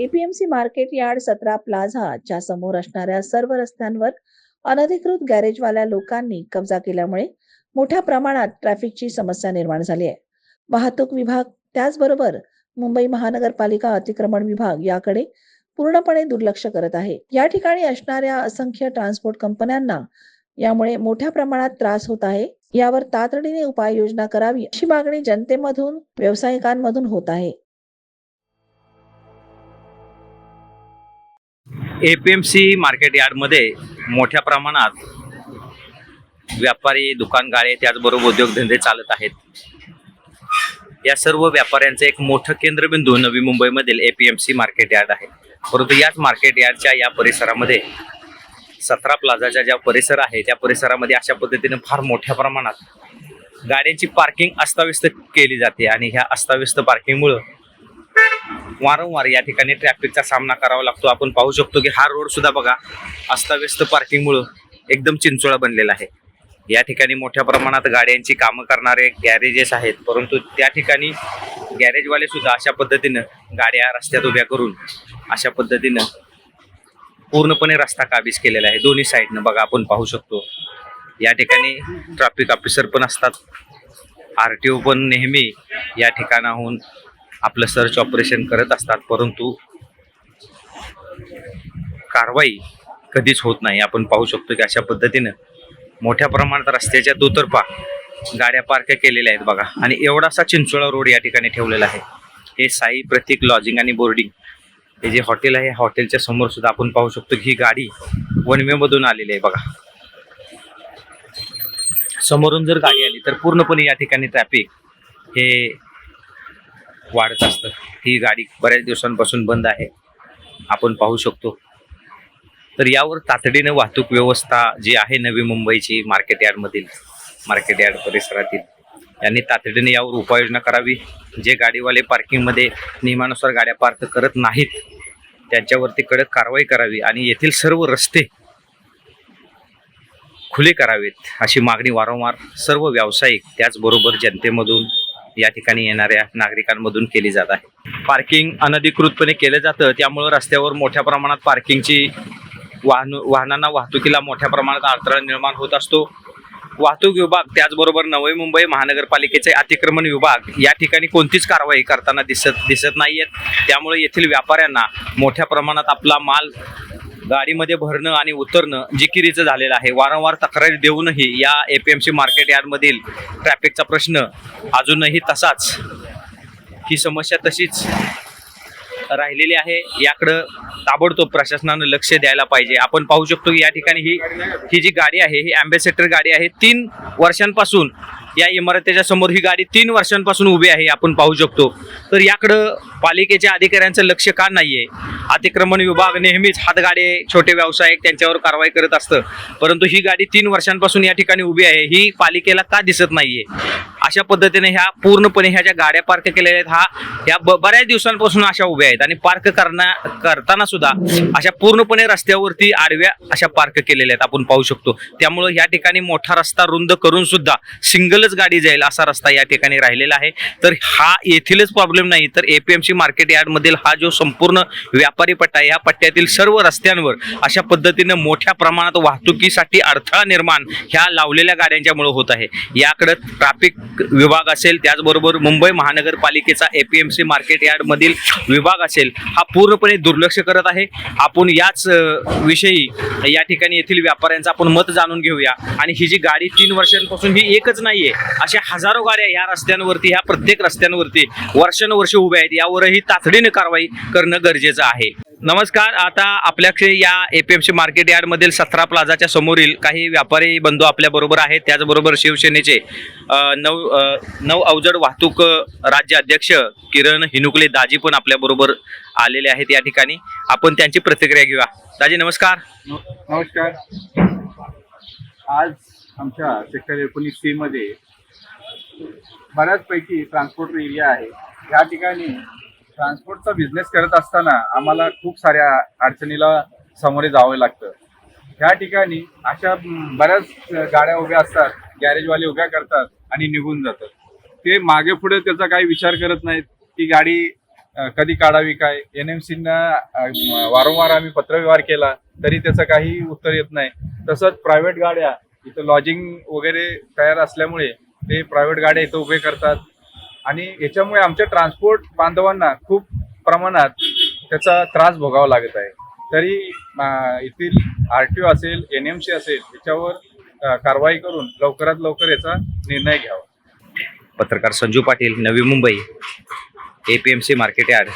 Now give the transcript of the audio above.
APMC market yard सतरा प्लाझाच्या समोर असणाऱ्या सर्व रस्त्यांवर अनधिकृत गॅरेजवाल्या लोकांनी कब्जा केल्यामुळे मोठ्या प्रमाणात ट्रॅफिकची समस्या निर्माण झाली आहे. वाहतूक विभाग त्याचबरोबर मुंबई महानगरपालिका अतिक्रमण विभाग याकडे पूर्णपणे दुर्लक्ष करत आहे. या ठिकाणी असणाऱ्या असंख्य ट्रान्सपोर्ट कंपन्यांना यामुळे मोठ्या प्रमाणात त्रास होत आहे. यावर तातडीने उपाययोजना करावी अशी मागणी जनतेमधून व्यावसायिकांमधून होत आहे. A P M C market यार्डमध्ये मोठ्या प्रमाणात व्यापारी दुकानगाळे त्याचबरोबर उद्योगधंदे चालत आहेत. या सर्व व्यापाऱ्यांचं एक मोठं केंद्रबिंदू नवी मुंबईमधील A P M C market yard आहे. परंतु याच मार्केट यार्डच्या या परिसरामध्ये सतरा प्लाझाच्या ज्या परिसर आहे त्या परिसरामध्ये अशा पद्धतीने फार मोठ्या प्रमाणात गाड्यांची पार्किंग अस्ताव्यस्त केली जाते आणि ह्या अस्ताव्यस्त पार्किंगमुळं वारंवार या ठिकाणी ट्रॅफिकचा सामना करावा लागतो. आपण पाहू शकतो की हा रोड सुद्धा बघा अस्ताव्यस्त पार्किंगमुळं एकदम चिंचोळा बनलेला आहे. या ठिकाणी मोठ्या प्रमाणात गाड्यांची कामं करणारे गॅरेजेस आहेत. परंतु त्या ठिकाणी गॅरेजवाले सुद्धा अशा पद्धतीनं गाड्या रस्त्यात उभ्या करून अशा पद्धतीनं पूर्णपणे रस्ता काबीज केलेला आहे. दोन्ही साईडनं बघा आपण पाहू शकतो. या ठिकाणी ट्रॅफिक ऑफिसर पण असतात. आर टी ओ पण नेहमी या ठिकाणाहून आपलं सर्च ऑपरेशन करत असतात परंतु कारवाई कधीच होत नाही. आपण पाहू शकतो की अशा पद्धतीनं मोठ्या प्रमाणात रस्त्याच्या दुतर्फा गाड्या पार्क केलेल्या आहेत बघा. आणि एवढासा चिंचोळा रोड या ठिकाणी ठेवलेला आहे. हे साई प्रतीक लॉजिंग आणि बोर्डिंग हे जे हॉटेल आहे हॉटेलच्या समोर सुद्धा आपण पाहू शकतो की ही गाडी वनवेमधून आलेली आहे बघा. समोरून जर गाडी आली तर पूर्णपणे या ठिकाणी ट्रॅफिक हे वाढत असतं. ही गाडी बऱ्याच दिवसांपासून बंद आहे. आपण पाहू शकतो. तर यावर तातडीनं वाहतूक व्यवस्था जी आहे नवी मुंबईची मार्केट यार्डमधील मार्केट यार्ड परिसरातील यांनी तातडीने यावर उपाययोजना करावी. जे गाडीवाले पार्किंगमध्ये नियमानुसार गाड्या पार्क करत नाहीत त्यांच्यावरती कडक कारवाई करावी आणि येथील सर्व रस्ते खुले करावेत अशी मागणी वारंवार सर्व व्यावसायिक त्याचबरोबर जनतेमधून या ठिकाणी येणाऱ्या नागरिकांमधून केली जात आहे. पार्किंग अनधिकृतपणे केलं जातं. त्यामुळं रस्त्यावर मोठ्या प्रमाणात पार्किंगची वाहन वाहनांना वाहतुकीला मोठ्या प्रमाणात अडथळा निर्माण होत असतो. वाहतूक विभाग त्याचबरोबर नवी मुंबई महानगरपालिकेचे अतिक्रमण विभाग या ठिकाणी कोणतीच कारवाई करताना दिसत दिसत नाहीयेत. त्यामुळे येथील व्यापाऱ्यांना मोठ्या प्रमाणात आपला माल गाडीमध्ये भरणं आणि उतरणं जिकिरीचं झालेलं आहे. वारंवार तक्रारी देऊनही या एपीएमसी मार्केट यार्डमधील ट्रॅफिकचा प्रश्न अजूनही तसाच ही समस्या तशीच राहिलेली आहे. याकडं ताबडतोब प्रशासनानं लक्ष द्यायला पाहिजे. आपण पाहू शकतो की या ठिकाणी ही ही जी गाडी आहे ही अँबेसेडर गाडी आहे तीन वर्षांपासून या इमारतीच्या समोर ही गाडी तीन वर्षांपासून उभी आहे आपण पाहू शकतो. तर याकडं पालिकेच्या अधिकाऱ्यांचं लक्ष का नाहीये? अतिक्रमण विभाग नेहमीच हातगाडे छोटे व्यावसायिक त्यांच्यावर कारवाई करत असतं. परंतु ही गाडी तीन वर्षांपासून या ठिकाणी उभी आहे. ही पालिकेला का दिसत नाहीये? अशा पद्धतीने ह्या पूर्णपणे ह्या ज्या गाड्या पार्क केलेल्या आहेत हा ह्या बऱ्याच दिवसांपासून अशा उभ्या आहेत. आणि पार्क करण्या करताना सुद्धा अशा पूर्णपणे रस्त्यावरती आडव्या अशा पार्क केलेल्या आहेत आपण पाहू शकतो. त्यामुळं या ठिकाणी मोठा रस्ता रुंद करून सुद्धा सिंगलच गाडी जाईल असा रस्ता या ठिकाणी राहिलेला आहे. तर हा येथीलच प्रॉब्लेम नाही तर एपीएमसी मार्केट यार्डमधील हा जो संपूर्ण व्यापारी पट्टा आहे या पट्ट्यातील सर्व रस्त्यांवर अशा पद्धतीनं मोठ्या प्रमाणात वाहतुकीसाठी अडथळा निर्माण ह्या लावलेल्या गाड्यांच्यामुळे होत आहे. याकडे ट्रॅफिक विभाग असेल त्याचबरोबर Mumbai महानगरपालिकेचा A P M C market yard मधील विभाग असेल हा पूर्णपणे दुर्लक्ष करत आहे. आपण याच विषयी या ठिकाणी येथील व्यापाऱ्यांचं आपण मत जाणून घेऊया. आणि ही जी गाडी तीन वर्षांपासून ही एकच नाहीये अशा हजारो गाड्या या रस्त्यांवरती ह्या प्रत्येक रस्त्यांवरती वर्षानुवर्ष उभ्या आहेत. यावर ही तातडीने कारवाई करणं गरजेचं आहे. नमस्कार आता आपल्याकडे या एपीएमसी मार्केट यार्ड मधील सतरा प्लाझाच्या समोरील काही व्यापारी बंधू आपल्या बरोबर आहेत. त्याचबरोबर शिवसेनेचे नऊ नव नव अवजड वाहतूक राज्य अध्यक्ष किरण हिनुकले दाजी पण आपल्या बरोबर आलेले आहेत या ठिकाणी. आपण त्यांची प्रतिक्रिया घेऊया. दाजी नमस्कार. नमस्कार. आज आमच्या सेक्टर एकोणीस सी मध्ये बऱ्याचपैकी ट्रान्सपोर्ट एरिया आहे. या ठिकाणी ट्रान्सपोर्टचा बिझनेस करत असताना आम्हाला खूप साऱ्या अडचणीला सामोरे जावं लागतं. त्या ठिकाणी अशा बऱ्याच गाड्या उभ्या असतात गॅरेजवाले उभ्या करतात आणि निघून जातात. ते मागे पुढे त्याचा काही विचार करत नाहीत ती गाडी कधी काढावी काय? एन एम सीना वारंवार आम्ही पत्रव्यवहार केला तरी त्याचं काही उत्तर येत नाही. तसंच प्रायव्हेट गाड्या इथं लॉजिंग वगैरे तयार असल्यामुळे ते प्रायव्हेट गाड्या इथं उभे करतात. आणि याच्यामुळे आमच्या ट्रान्सपोर्ट बांधवांना खूप प्रमाणात त्याचा त्रास भोगावा लागत आहे. तरी येथील आर टी ओ असेल एन एम सी असेल याच्यावर कारवाई करून लवकरात लवकर याचा निर्णय घ्यावा. पत्रकार Sanju Patil Navi Mumbai A P M C market yard